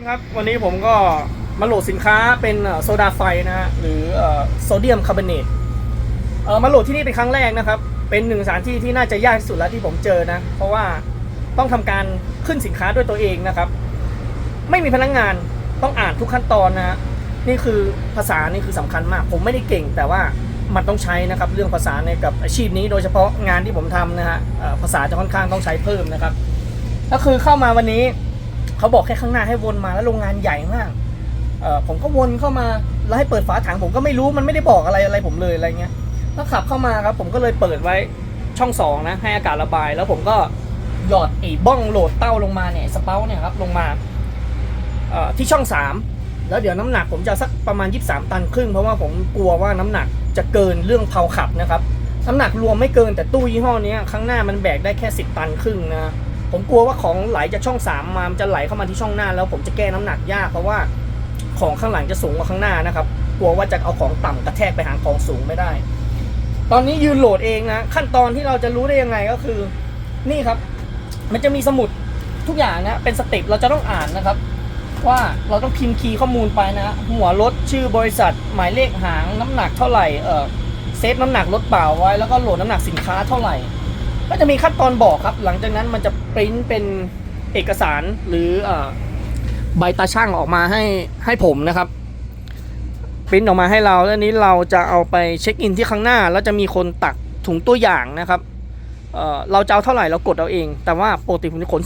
คนครับ วันนี้ผมก็มาโหลดสินค้าเป็นโซดาไฟนะฮะหรือโซเดียมคาร์บอเนตเออมาโหลดที่นี่เป็นครั้งแรกนะครับ เป็นหนึ่งสถานที่ที่น่าจะยากที่สุดแล้วที่ผมเจอนะ เพราะว่าต้องทำการขึ้นสินค้าด้วยตัวเองนะครับ ไม่มีพนักงงานต้องอ่านทุกขั้นตอนนะนี่คือภาษานี่คือสำคัญมาก ผมไม่ได้เก่ง แต่ว่ามันต้องใช้นะครับ เรื่องภาษาในกับอาชีพนี้ โดยเฉพาะงานที่ผมทำนะฮะภาษาจะค่อนข้างต้องใช้เพิ่มนะครับ ก็คือเข้ามาวันนี้ เขาบอกแค่ข้างหน้าให้วนมาแล้วโรงงานใหญ่มากเออผมก็วนเข้ามาแล้วให้เปิดฝาถังผมก็ไม่รู้มันไม่ได้บอกอะไรอะไรผมเลยอะไรเงี้ยแล้วขับเข้ามาครับ ผมก็เลยเปิดไว้ช่องสองนะให้อากาศระบาย แล้วผมก็หยอดไอ้บ้องโหลดเต้าลงมาเนี่ยสเปาเนี่ยครับลงมาเอ่อที่ช่องสามแล้วเดี๋ยวน้ำหนักผมจะสักประมาณ 23 ตันครึ่งเพราะว่าผมกลัวว่าน้ำหนักจะเกินเรื่องเพาขับนะครับน้ำหนักรวมไม่เกินแต่ตู้ยี่ห้อเนี้ยข้างหน้ามันแบกได้แค่ 10 ตันครึ่งนะ ผมกลัวว่าของไหลจากช่องสามมามันจะไหลเข้ามาที่ช่องหน้า แล้วผมจะแก้น้ำหนักยากเพราะว่าของข้างหลังจะสูงกว่าข้างหน้านะครับ กลัวว่าจะเอาของต่ำกระแทกไปหาของสูงไม่ได้ ตอนนี้ยืนโหลดเองนะขั้นตอนที่เราจะรู้ได้ยังไงก็คือ นี่ครับ มันจะมีสมุดทุกอย่างนะเป็นสเต็ปเราจะต้องอ่านนะครับ ว่าเราต้องพิมพ์คีย์ข้อมูลไปนะ หัวรถชื่อบริษัท หมายเลขหางน้ำหนักเท่าไหร่เออเซฟน้ำหนักรถเปล่าไว้แล้วก็โหลดน้ำหนักสินค้าเท่าไหร่ ก็จะมีขั้นตอนบอกครับ หลังจากนั้นมันจะปริ้นเป็นเอกสารหรือใบตาช่างออกมาให้ให้ผมนะครับปริ้นออกมาให้เราแล้วนี้เราจะเอาไปเช็คอินที่ข้างหน้า แล้วจะมีคนตักถุงตัวอย่างนะครับเเราจะเอาเท่าไหร่เรากดเอาเอง แต่ว่าปกติผมจะขน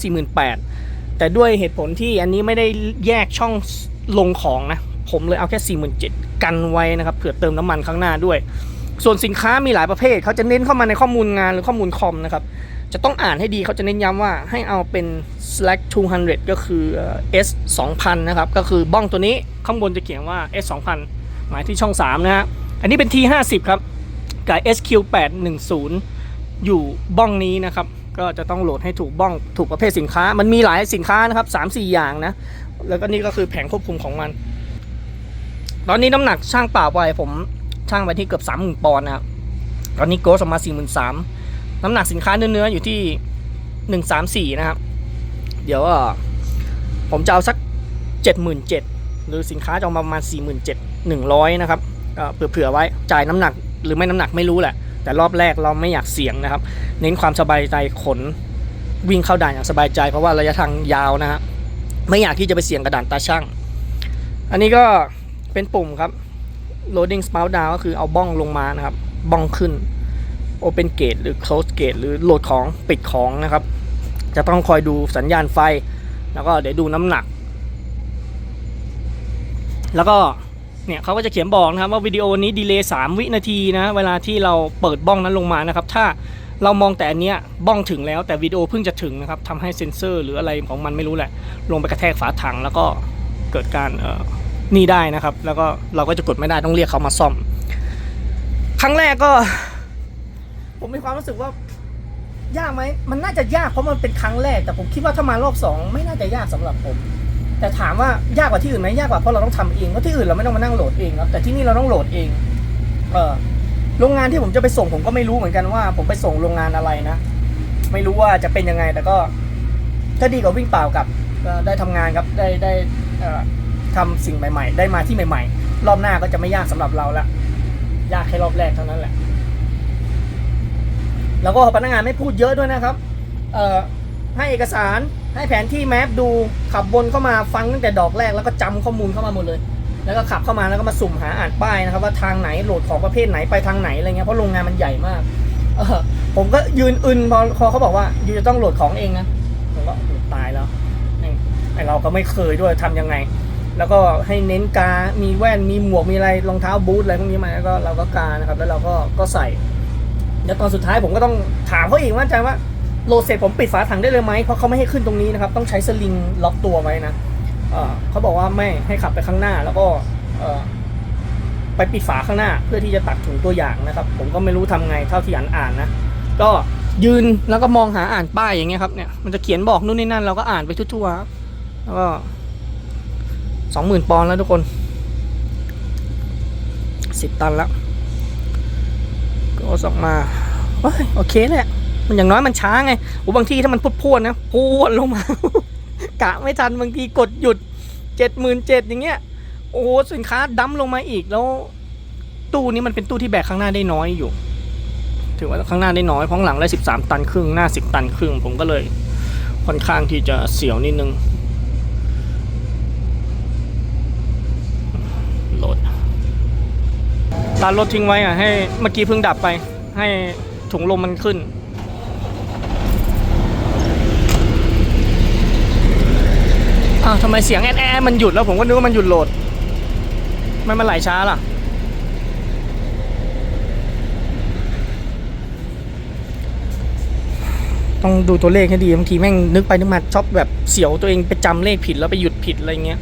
48,000 แต่ด้วยเหตุผลที่อันนี้ไม่ได้แยกช่องลงของนะ ผมเลยเอาแค่ 47,000 กันไว้นะครับเผื่อเติมน้ำมันข้างหน้าด้วย ส่วนสินค้ามีหลายประเภท เขาจะเน้นเข้ามาในข้อมูลงานหรือข้อมูลคอมนะครับ จะต้องอ่านให้ดีเขาจะเน้นย้ำว่าให้เอาเป็น slack 200 ก็คือเอ่อ s 2000นะครับ ก็คือบ้องตัวนี้ข้างบนจะเขียนว่า s 2000หมายที่ช่อง 3 นะฮะ อันนี้เป็น t 50ครับ กับ sq 810อยู่บ้องนี้นะครับ ก็จะต้องโหลดให้ถูกบ้องถูกประเภทสินค้า มันมีหลายสินค้านะครับ 3-4 อย่างนะ แล้วก็นี่ก็คือแผงควบคุมของมัน ตอนนี้น้ำหนักช่างเปล่าไปผม ช่างไปที่เกือบสามหมื่นปอนด์นะครับ ตอนนี้โกสออกมาสี่หมื่นสามน้ำหนักสินค้าเนื้อๆอยู่ที่หนึ่งสามสี่นะครับ เดี๋ยวผมจะเอาสักเจ็ดหมื่นเจ็ดหรือสินค้าจะออกมาประมาณสี่หมื่นเจ็ดหนึ่งร้อยนะครับเผื่อเผื่อๆไว้จ่ายน้ำหนักหรือไม่น้ำหนักไม่รู้แหละ แต่รอบแรกเราไม่อยากเสี่ยงนะครับ เน้นความสบายใจขนวิ่งเข้าด่านอย่างสบายใจ เพราะว่าระยะทางยาวนะฮะไม่อยากที่จะไปเสี่ยงกระดานตาช่าง อันนี้ก็เป็นปุ่มครับ loading spout down ก็คือเอาบ้องลงมานะครับบ้องขึ้น open gate หรือ close gate หรือโหลดของปิดของนะครับ จะต้องคอยดูสัญญาณไฟ แล้วก็เดี๋ยวดูน้ำหนัก แล้วก็เนี่ยเขาก็จะเขียนบอกนะครับว่าวิดีโอนี้ดีเลย์3วินาทีนะเวลาที่เราเปิดบ้องนั้นลงมานะครับ ถ้าเรามองแต่อันเนี้ยบ้องถึงแล้วแต่วิดีโอเพิ่งจะถึงนะครับทำให้เซ็นเซอร์หรืออะไรของมันไม่รู้แหละ ลงไปกระแทกฝาถังแล้วก็เกิดการเอ่อ นี่ได้นะครับ แล้วก็เราก็จะกดไม่ได้ต้องเรียกเขามาซ่อม ครั้งแรกก็ ผมมีความรู้สึกว่ายากไหมมันน่าจะยากเพราะมันเป็นครั้งแรก แต่ผมคิดว่าถ้ามารอบสองไม่น่าจะยากสำหรับผม แต่ถามว่ายากกว่าที่อื่นไหมยากกว่าเพราะเราต้องทำเองเพราะที่อื่นเราไม่ต้องมานั่งโหลดเองครับแต่ที่นี่เราต้องโหลดเอง เออโรงงานที่ผมจะไปส่งผมก็ไม่รู้เหมือนกันว่า ผมไปส่งโรงงานอะไรนะไม่รู้ว่าจะเป็นยังไงแต่ก็ก็ดีกว่าวิ่งเปล่ากับได้ทำงานครับได้ได้เออ ทำสิ่งใหม่ๆ ได้มาที่ใหม่ ๆ รอบหน้าก็จะไม่ยากสำหรับเราละยากแค่รอบแรกเท่านั้นแหละ แล้วก็พนักงานไม่พูดเยอะด้วยนะครับ เอ่อให้เอกสารให้แผนที่แมปดูขับวนเข้ามาฟังตั้งแต่ดอกแรกแล้วก็จำข้อมูลเข้ามาหมดเลย แล้วก็ขับเข้ามาแล้วก็มาสุ่มหาอ่านป้ายนะครับ ว่าทางไหนโหลดของประเภทไหนไปทางไหนอะไรเงี้ยเพราะโรงงานมันใหญ่มากเออผมก็ยืนอึนพอพอเขาบอกว่ายูจะต้องโหลดของเองนะผมก็ตายแล้วไอเราก็ไม่เคยด้วยทำยังไง แล้วก็ให้เน้นกา มีแว่น มีหมวก มีอะไร รองเท้าบูทอะไรพวกนี้มา แล้วก็เราก็กานะครับ แล้วเราก็ก็ใส่ แล้วตอนสุดท้ายผมก็ต้องถามเขาอีกว่าใจว่าโหลดเสร็จผมปิดฝาถังได้เลยไหม เพราะเขาไม่ให้ขึ้นตรงนี้นะครับ ต้องใช้สลิงล็อกตัวไว้นะเเขาบอกว่าไม่ให้ขับไปข้างหน้า แล้วก็ไปปิดฝาข้างหน้า เพื่อที่จะตัดถุงตัวอย่างนะครับ ผมก็ไม่รู้ทำไงเท่าที่อ่านอ่านนะ ก็ยืนแล้วก็มองหาอ่านป้ายอย่างเงี้ยครับเนี่ย มันจะเขียนบอกนู่นนี่นั่นเราก็อ่านไปทั่วๆแล้วก็ สองหมื่นปอนด์แล้วทุกคนสิบตันแล้ว ก็ส่งมาเฮ้ยโอเคแหละ มันอย่างน้อยมันช้าไงโอ้บางทีถ้ามันพุดพวดๆนะพวดลงมา กะไม่ทันบางทีกดหยุดเจ็ดหมื่นเจ็ดอย่างเงี้ย โอ้สินค้าดั้มลงมาอีกแล้ว ตู้นี้มันเป็นตู้ที่แบกข้างหน้าได้น้อยอยู่ ถือว่าข้างหน้าได้น้อยเพราะข้างหลังได้สิบสามตันครึ่งหน้าสิบตันครึ่ง ผมก็เลยค่อนข้างที่จะเสียวนิดนึงโหลด ตานรถทิ้งไว้อะให้เมื่อกี้เพิ่งดับไป ให้ถุงลมมันขึ้น อ้าวทำไมเสียงแอดแอดมันหยุดแล้วผมก็นึกว่ามันหยุดโหลดไมันมันไหลช้าล่ะ ต้องดูตัวเลขให้ดีบางทีแม่งนึกไปนึกมาชอบแบบเสียวตัวเองไปจำเลขผิดแล้วไปหยุดผิดอะไรเงี้ย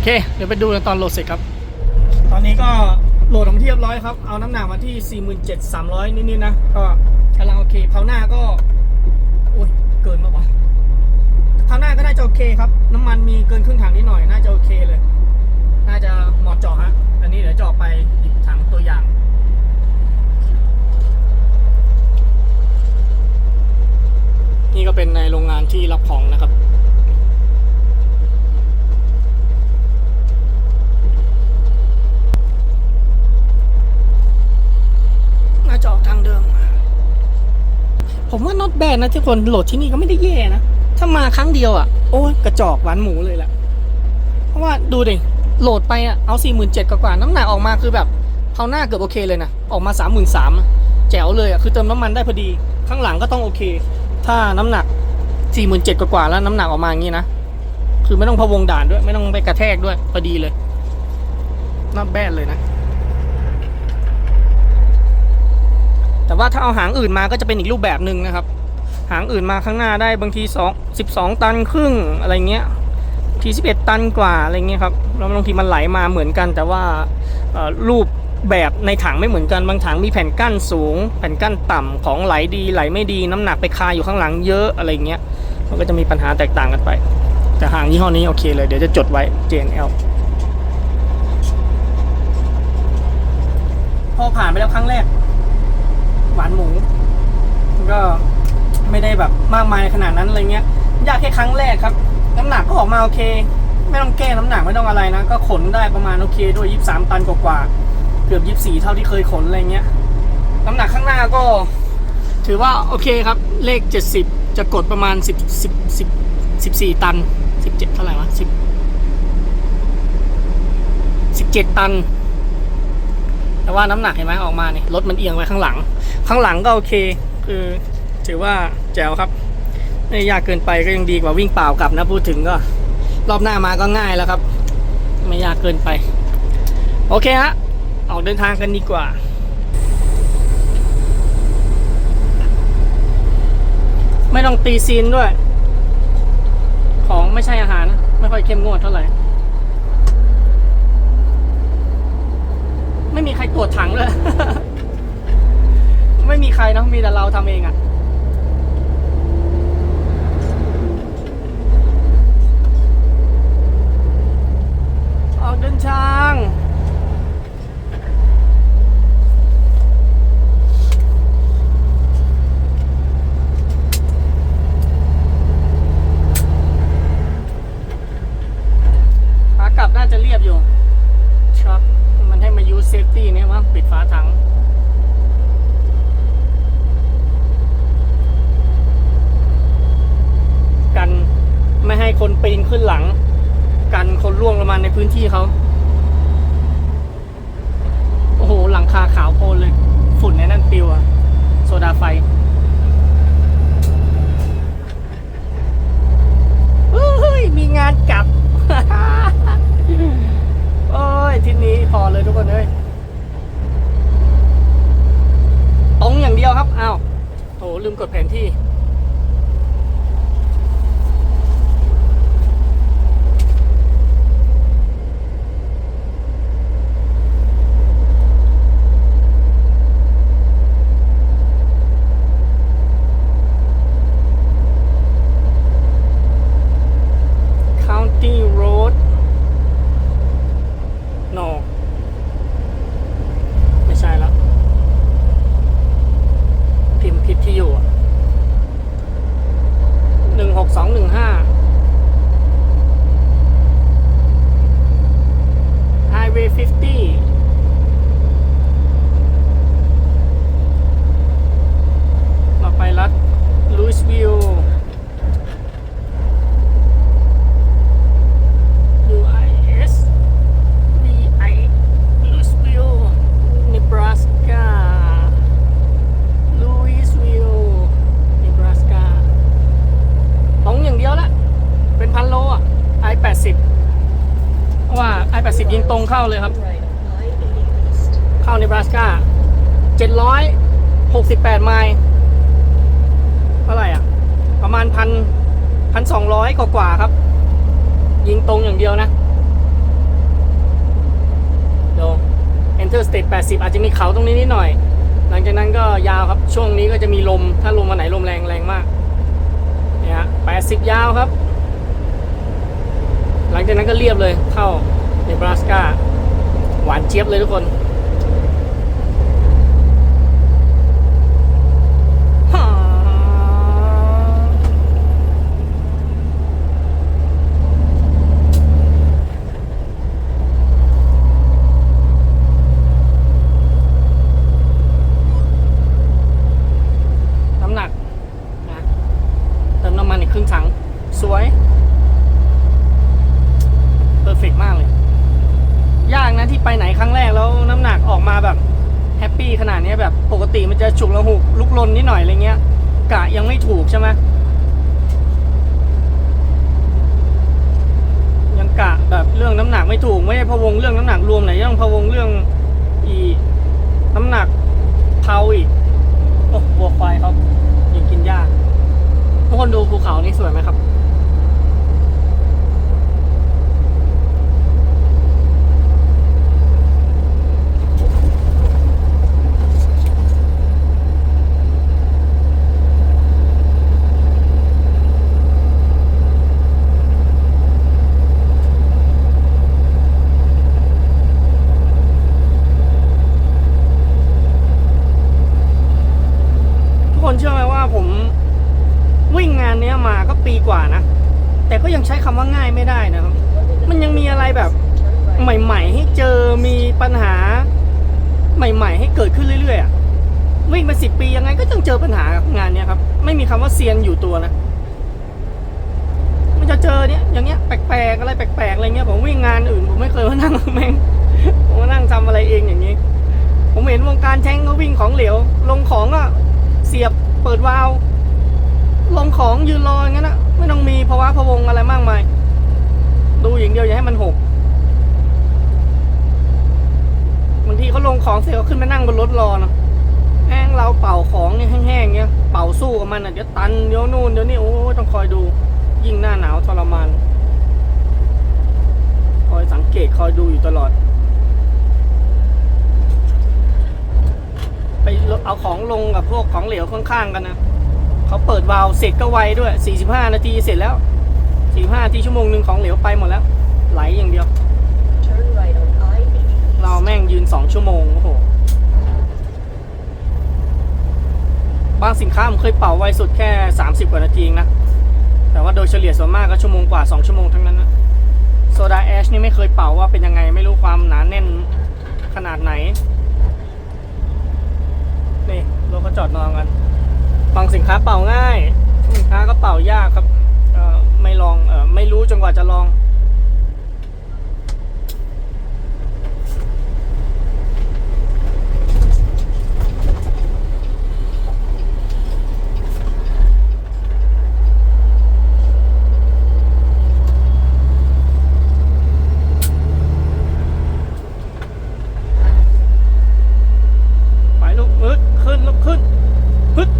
โอเค เดี๋ยวไปดูกันตอนโหลดเสร็จครับ ตอนนี้ก็โหลดออกมาที่เรียบร้อยครับ เอาน้ำหนักมาที่ 47,300 นิดๆนะ ก็กำลังโอเคเผาหน้าก็ โอ้ย เกินมาบอกเผาหน้าก็ได้จะโอเคครับ น้ำมันมีเกินครึ่งถังนิดหน่อย น่าจะโอเคเลย น่าจะเหมาะเจาะฮะ อันนี้เดี๋ยวเจาะไปอีกถังตัวอย่าง นี่ก็เป็นในโรงงานที่รับของนะครับ น่าจะออกทางเดิม ผมว่นะทุกคนโหลดที่นี่ก็ไม่ได้แย่นะ ถ้ามาครั้งเดียวอะ โอ้ยกระจอกหวานหมูเลยแหละ เพราะว่าดูดิ โหลดไปอะ เอา4 7 0 0 0กว่าน้ำหนักออกมาคือแบบเขาหน้าเกือบโอเคเลยนะ ออกมา3 3 0 0 0แจ๋วเลยอะ คือเติมน้ำมันได้พอดี ข้างหลังก็ต้องโอเค ถ้าน้ำหนัก4 7 0 0 0กว่าแล้วน้ำหนักออกมาอย่างนี้นะ คือไม่ต้องพะวงด่านด้วย ไม่ต้องไปกระแทกด้วยพอดีเลยน่าแบดเลยนะแต่ว่าถ้าเอาหางอื่นมาก็จะเป็นอีกรูปแบบหนึ่งนะครับ หางอื่นมาข้างหน้าได้บางที2 12 ตันครึ่งอะไรเงี้ยที11 ตันกว่าอะไรเงี้ยครับแล้วบางทีมันไหลมาเหมือนกัน แต่ว่ารูปแบบในถังไม่เหมือนกันบางถังมีแผ่นกั้นสูง แผ่นกั้นต่ำของไหลดีไหลไม่ดีน้ำหนักไปคาอยู่ข้างหลังเยอะอะไรเงี้ยมันก็จะมีปัญหาแตกต่างกันไป แต่หางยี่ห้อนี้โอเคเลยเดี๋ยวจะจดไว้ JNL พอผ่านไปแล้วครั้งแรก หวานหมูก็ ไม่ได้แบบมากมายขนาดนั้นอะไรเงี้ย ยากแค่ครั้งแรกครับ น้ำหนักก็ออกมาโอเค ไม่ต้องแก้น้ำหนักไม่ต้องอะไรนะ ก็ขนได้ประมาณโอเคด้วยยี่สามตันกว่าๆเกือบยี่สี่เท่าที่เคยขนอะไรเงี้ย น้ำหนักข้างหน้าก็ ถือว่าโอเคครับ เลขเจ็ดสิบจะกดประมาณสิบสิบสิบสิบสี่ตันสิบเจ็ดเท่าไหร่วะสิบสิบเจ็ดตันแต่ว่าน้ำหนักเห็นไหมออกมาเนี่ยรถมันเอียงไว้ข้างหลัง ข้างหลังก็โอเค คือถือว่า แจ๋วครับไม่ยากเกินไปก็ยังดีกว่าวิ่งเปล่ากลับนะพูดถึงก็ รอบหน้ามาก็ง่ายแล้วครับ ไม่ยากเกินไป โอเคฮะออกเดินทางกันดีกว่าไม่ต้องตีซีนด้วย ของไม่ใช่อาหาร ไม่ค่อยเข้มงวดเท่าไหร่ ไม่มีใครตรวจถังเลย ไม่มีใครนะ มีแต่เราทำเองอะ่ะ ออกเดินทาง ขากลับน่าจะเรียบอยู่ ครับ มันให้มายูเซฟตี้เนี่ยมั้งปิดฝาถัง กันไม่ให้คนปีนขึ้นหลัง กันคนล่วงลงมาใน พื้นที่เขาโอ้โห หลังคาขาวโพลนเลย ฝุ่นในนั่นปิวอะโซดาไฟเฮ้ย มีงานกลับ โอ้ยทีนี้พอเลยทุกคนเลยตรงอย่างเดียวครับ อ้าวโหลืมกดแผนที่ County Road no ไม่ใช่ละ เราไปรัฐลูอิสวิล UIS VI Louisville Nebraska Louisville Nebraska ตรงอย่างเดียวละ เป็นพันโลอะ I 80เพราะว่า I 80ยิงตรงเข้าเลยครับ Right on I-80 East. เข้าเนบราสกา768ไมล์เท่าไหร่อะ ประมาณพันพันสองร้อยกว่าครับ ยิงตรงอย่างเดียวนะเดี๋ยว Enter State 80 อาจจะมีเขาตรงนี้นิดหน่อย หลังจากนั้นก็ยาวครับ ช่วงนี้ก็จะมีลม ถ้าลมวันไหนลมแรงแรงมาก เนี่ยฮะ80ยาวครับ หลังจากนั้นก็เรียบเลยเข้า เนบราสกาหวานเจี๊ยบเลยทุกคน ฮ่าน้ำหนักนะเติมน้ำมันอีกครึ่งถัง สวย เพอร์เฟกมากเลย ยากนะที่ไปไหนครั้งแรกแล้วน้ำหนักออกมาแบบแฮปปี้ขนาดเนี้ยแบบปกติมันจะฉุกละหุกลุกลนนิดหน่อยอะไรเงี้ย กะยังไม่ถูกใช่ไหมยังกะแบบเรื่องน้ำหนักไม่ถูกไม่ได้ พะวงเรื่องน้ำหนักรวมไหนยังพะวงเรื่องอีน้ำหนักเทาอีกโอ้บัวควายครับยังกินยากทุกคนดูภูเขานี่สวยไหมครับ ทุกคนเชื่อไหมว่าผมวิ่งงานเนี้ยมาก็ปีกว่านะ แต่ก็ยังใช้คำว่าง่ายไม่ได้นะครับ มันยังมีอะไรแบบ ใหม่ ๆ ให้เจอมีปัญหา ใหม่ ๆ ให้เกิดขึ้นเรื่อยๆอะวิ่งมาสิบปียังไงก็ต้องเจอปัญหากับงานเนี้ยครับ ไม่มีคำว่าเซียนอยู่ตัวนะมันจะเจอเนี้ยอย่างเงี้ยแปลกๆอะไรแปลกๆอะไรเงี้ยผมวิ่งงานอื่น ผมไม่เคยมานั่งแม่งผมมานั่งทำอะไรเองอย่างนี้ ผมเห็นวงการแท้งเขาวิ่งของเหลวลงของก็เสียบเปิดวาล์วลงของยืนรออย่างนั้นนะ ไม่ต้องมีภาวะพะวงอะไรมากมาย ดูอย่างเดียวอย่าให้มันหกบางทีเขาลงของเสร็จเขาขึ้นมานั่งบนรถรอเนาะแห้งเราเป่าของเนี่ยแห้งๆเงี้ยเป่าสู้กับมันอะเดี๋ยวตันเดี๋ยวนู่นเดี๋ยวนี่โอ้ยต้องคอยดู ยิ่งหน้าหนาวทรมานคอยสังเกตคอยดูอยู่ตลอด ไปเอาของลงกับพวกของเหลวข้างๆกันนะ เขาเปิดวาล์วเสร็จก็ไวด้วย 45 นาทีเสร็จแล้ว 45นาทีชั่วโมงหนึ่งของเหลวไปหมดแล้ว ไหลอย่างเดียว right เราแม่งยืน 2 ชั่วโมง โอ้โห บางสินค้าผมเคยเป่าไวสุดแค่ 30 กว่านาทีเองนะ แต่ว่าโดยเฉลี่ยส่วนมากก็ชั่วโมงกว่า 2 ชั่วโมงทั้งนั้นนะโซดาแอชนี่ไม่เคยเป่าว่าเป็นยังไงไม่รู้ความหนาแน่นขนาดไหน นี่รถเขาจอดนอนกัน บางสินค้าเป่าง่าย สินค้าก็เป่ายากครับไม่ลองอไม่รู้จนกว่าจะลอง ไปลูกอึดขึ้นลูกขึ้นฮึด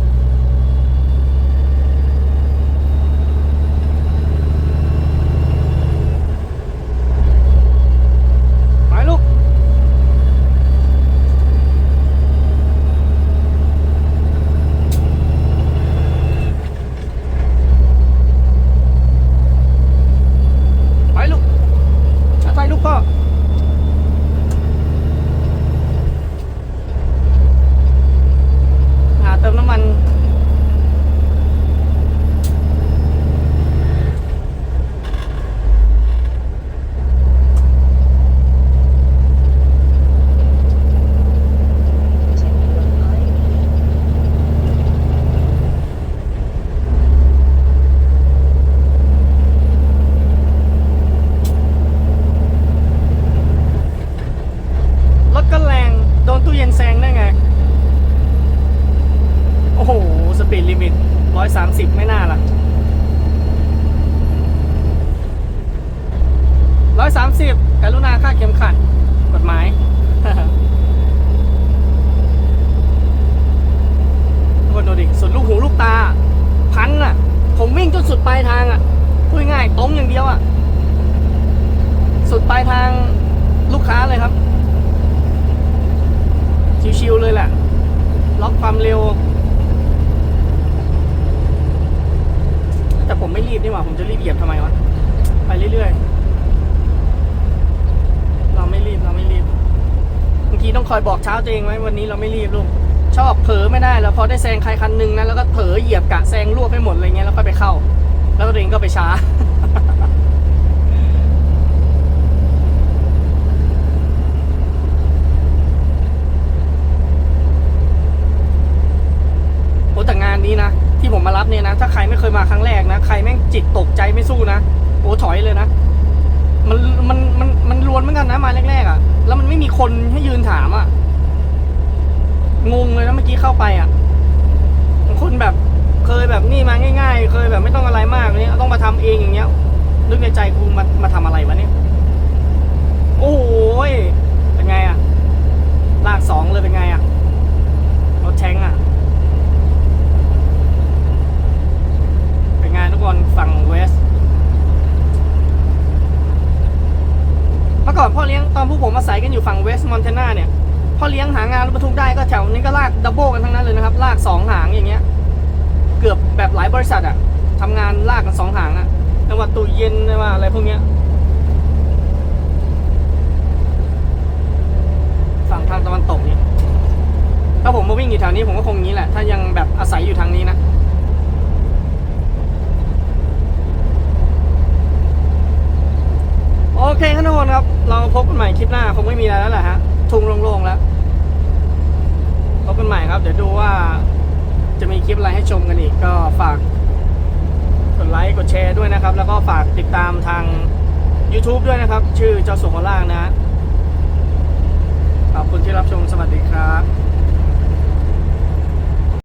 การุณาค่าดเข็มขัดกฎหมาย ทุกคนดูดิสุดลูกหูลูกตา พันอะ ผมวิ่งจนสุดปลายทางอะพูดง่ายๆตรงอย่างเดียวอะ สุดปลายทางลูกค้า เลยครับ ชิวๆเลยแหละ ล็อกความเร็ว แต่ผมไม่รีบนี่หว่า ผมจะรีบเหยียบทำไมวะ ไปเรื่อยๆ เราไม่รีบ เราไม่รีบบางทีต้องคอยบอกเช้าตัวเองไว้วันนี้เราไม่รีบลูก ชอบเผลอไม่ได้แล้วพอได้แซงใครคันหนึงนะแล้วก็เผลอเหยียบกะแซงรวบไปหมดอะไรเงี้ยแล้วก็ไปเข้า แล้วตัวเองก็ไปช้า โอ้แต่งานนี้นะ ที่ผมมารับเนี่ยนะ ถ้าใครไม่เคยมาครั้งแรกนะ ใครแม่ง จิตตกใจไม่สู้นะโอ้ถอยเลยนะ มันมันมันมันรวนเหมือนกันนะมาแรกๆอะ่ะ แล้วมันไม่มีคนให้ยืนถามอะ่ะงงเลยนะเมื่อกี้เข้าไปอะ่ะคนแบบเคยแบบนี่มาง่าย ๆ เคยแบบไม่ต้องอะไรมากเนี่ยต้องมาทำเองอย่างเงี้ยนึกในใจกูมามาทำอะไรวะเนี่ย โอ้โหยเป็นไงอะ่ะ ลากสองเลยเป็นไงอะ่ะ รถแชงอะ เป็นไงทุกคนฝั่งเวส เมื่อก่อนพ่อเลี้ยงตอนพวกผมอาศัยกันอยู่ฝั่งเวสต์มอนเทนาเนี่ย พ่อเลี้ยงหางานรถบรรทุกได้ก็แถวนี้ก็ลากดับเบิลกันทั้งนั้นเลยนะครับ ลากสองหางอย่างเงี้ย เกือบแบบหลายบริษัทอะทำงานลากกันสองหางอะไม่ว่าตู้เย็นไม่ว่าอะไรพวกเนี้ย ฝั่งทางตะวันตกนี่ ถ้าผมมาวิ่งอยู่แถวนี้ผมก็คงงี้แหละ ถ้ายังแบบอาศัยอยู่ทางนี้นะ โอเคครับทุกคนครับ เราพบกันใหม่คลิปหน้า คงไม่มีอะไรแล้วแหละฮะ ทุ่งโล่งๆแล้ว พบกันใหม่ครับ เดี๋ยวดูว่าจะมีคลิปอะไรให้ชมกันอีก ก็ฝากกดไลค์กดแชร์ด้วยนะครับ แล้วก็ฝากติดตามทาง YouTube ด้วยนะครับ ชื่อเจ้าสัวโคล่างนะขอบคุณที่รับชม สวัสดีครับ